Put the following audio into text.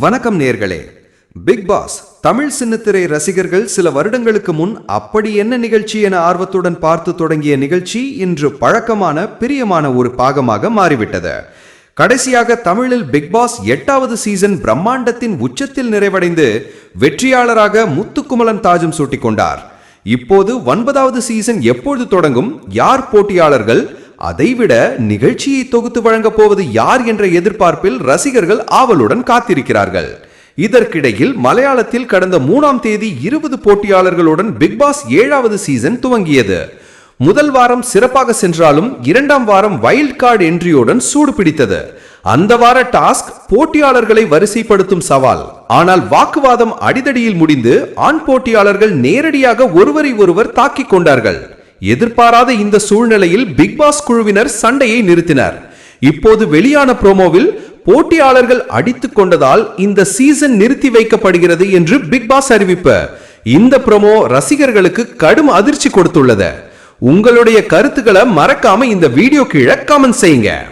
வணக்கம் நேர்களே. Big pass Tamil சின்னத்திரை ரசிகர்கள் சில வருடங்களுக்கு முன் அப்படி என்ன நிகழ்ச்சி என ஆர்வத்துடன் பார்த்து தொடங்கிய நிகழ்ச்சி இன்று பழக்கமான பிரியமான ஒரு பாகமாக மாறிவிட்டது. கடைசியாக தமிழில் பிக் பாஸ் எட்டாவது சீசன் பிரம்மாண்டத்தின் உச்சத்தில் நிறைவடைந்து வெற்றியாளராக முத்துக்குமலன் தாஜும் சூட்டிக்கொண்டார். இப்போது ஒன்பதாவது சீசன் எப்போது தொடங்கும் யார் போட்டியாளர்கள் அதைவிட நிகழ்ச்சியை தொகுத்து வழங்கப் போவது யார் என்ற எதிர்பார்ப்பில் ரசிகர்கள் ஆவலுடன் காத்திருக்கிறார்கள். இதற்கிடையில் மலையாளத்தில் கடந்த மூணாம் தேதி இருபது போட்டியாளர்களுடன் பிக் பாஸ் ஏழாவது சீசன் துவங்கியது. முதல் வாரம் சிறப்பாக சென்றாலும் இரண்டாம் வாரம் வைல்ட் கார்டு என்ட்ரியுடன் சூடு பிடித்தது. அந்த வார டாஸ்க் போட்டியாளர்களை வரிசைப்படுத்தும் சவால். ஆனால் வாக்குவாதம் அடிதடியில் முடிந்து ஆண் போட்டியாளர்கள் நேரடியாக ஒருவரை ஒருவர் தாக்கிக் கொண்டார்கள். எதிர்பாராத இந்த சூழ்நிலையில் பிக் பாஸ் குழுவினர் சண்டையை நிறுத்தினர். இப்போது வெளியான ப்ரோமோவில் போட்டியாளர்கள் அடித்துக் கொண்டதால் இந்த சீசன் நிறுத்தி வைக்கப்படுகிறது என்று பிக் பாஸ் அறிவிப்பு. இந்த ப்ரோமோ ரசிகர்களுக்கு கடும் அதிர்ச்சி கொடுத்துள்ளது. உங்களுடைய கருத்துக்களை மறக்காம இந்த வீடியோ கீழே கமெண்ட் செய்யுங்க.